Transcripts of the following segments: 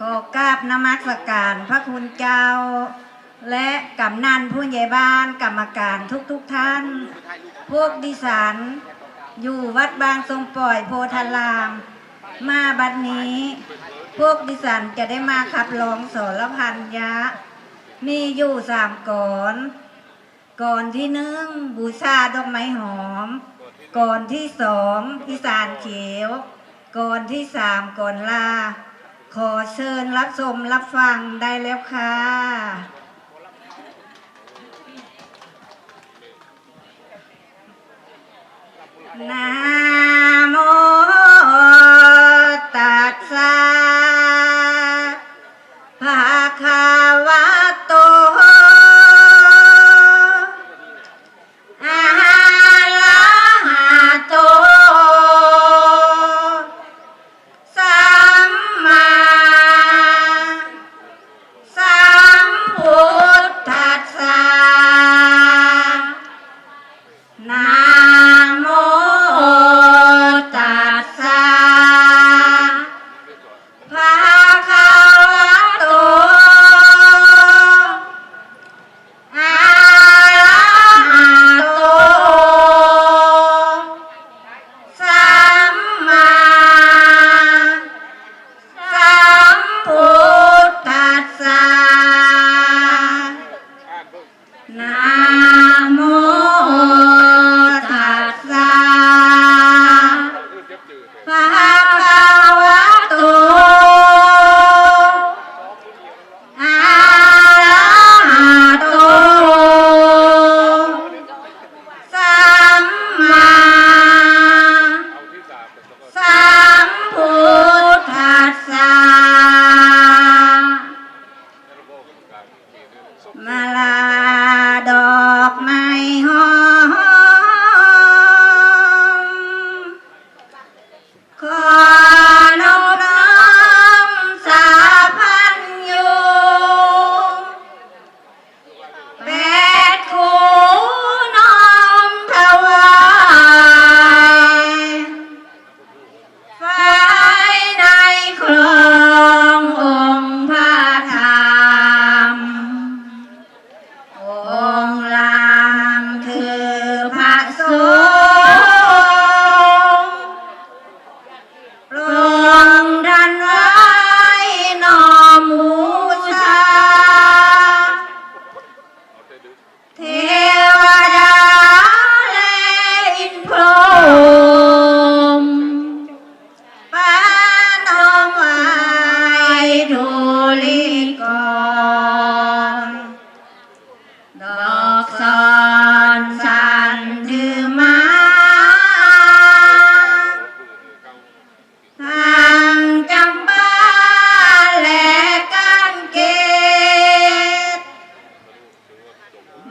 ขอกราบนมัสการพระคุณเจ้า และกำนันผู้ใหญ่บ้านกรรมการทุกๆทท่าน พวกดิฉันอยู่วัดบางทรงปล่อยโพธาราม มาบัดนี้ พวกดิฉันจะได้มาขับร้องโสรพันยะ มีอยู่สามก่อน ก่อนที่หนึ่งบูชาดอกไม้หอม ก่อนที่สองอีสานเขียวก่อนที่สามก่อนลา ขอเชิญรับชมรับฟังได้แล้วค่ะนะ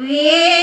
วิ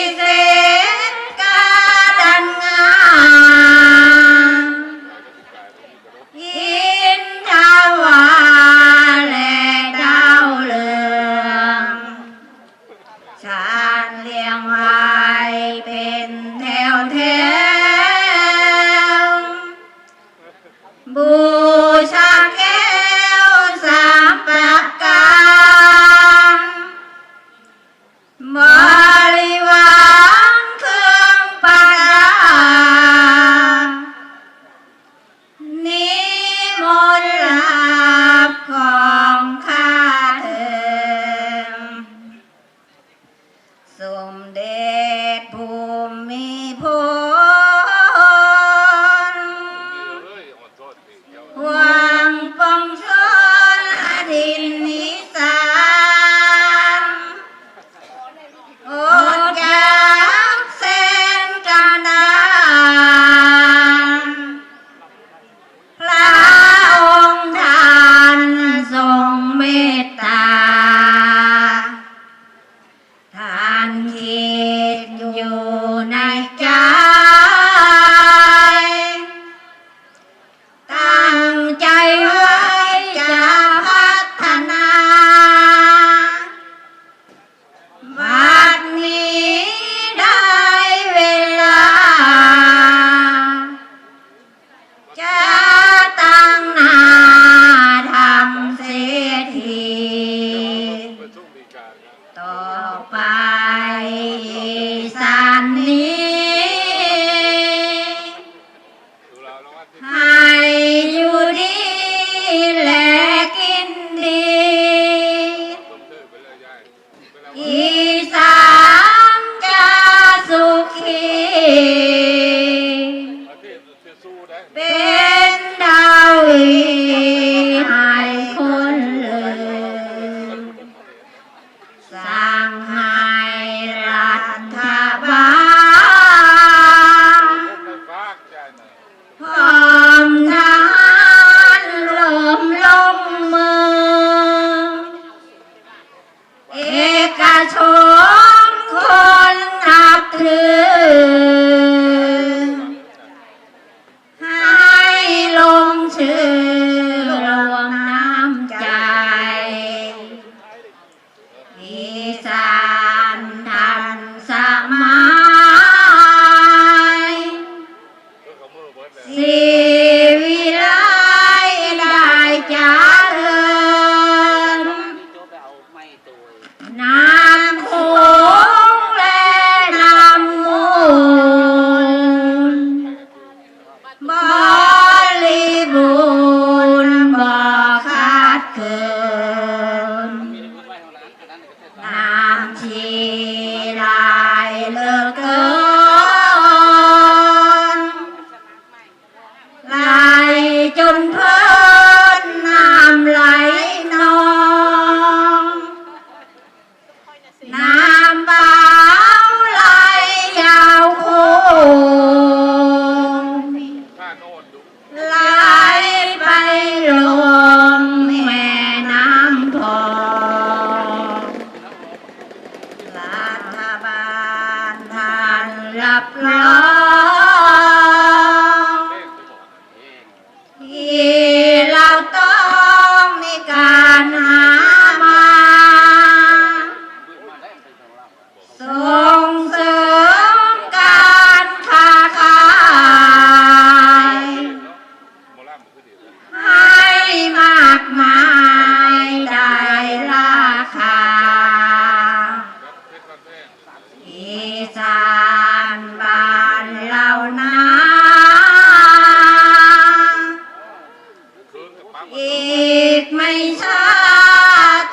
อีกไม่ช้า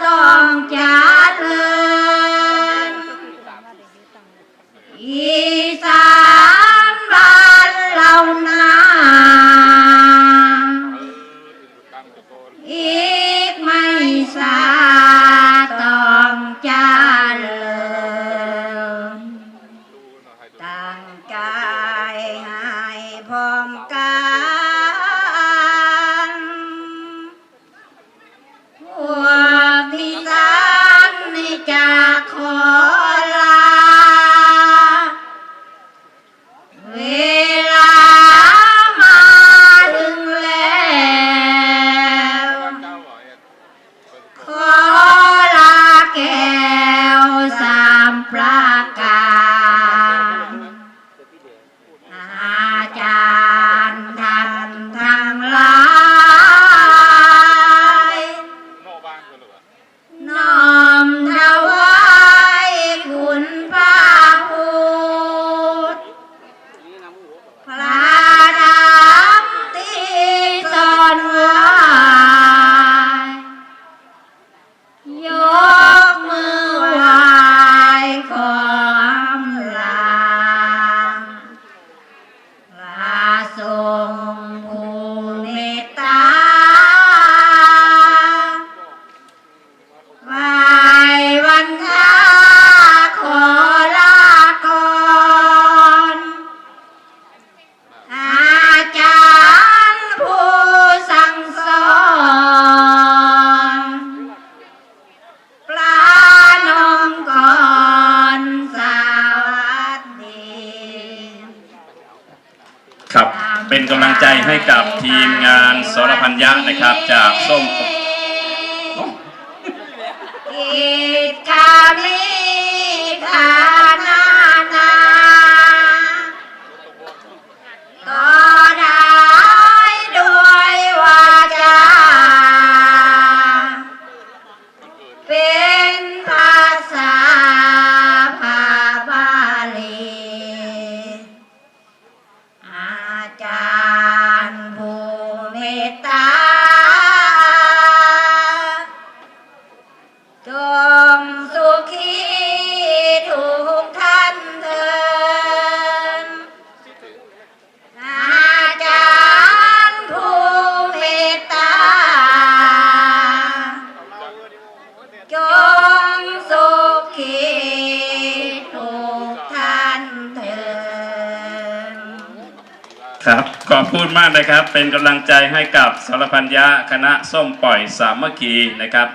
ต้องจาก ขอบคุณมากนะครับ เป็นกำลังใจให้กับสารพันยะคณะส้มปล่อยสามัคคีนะครับ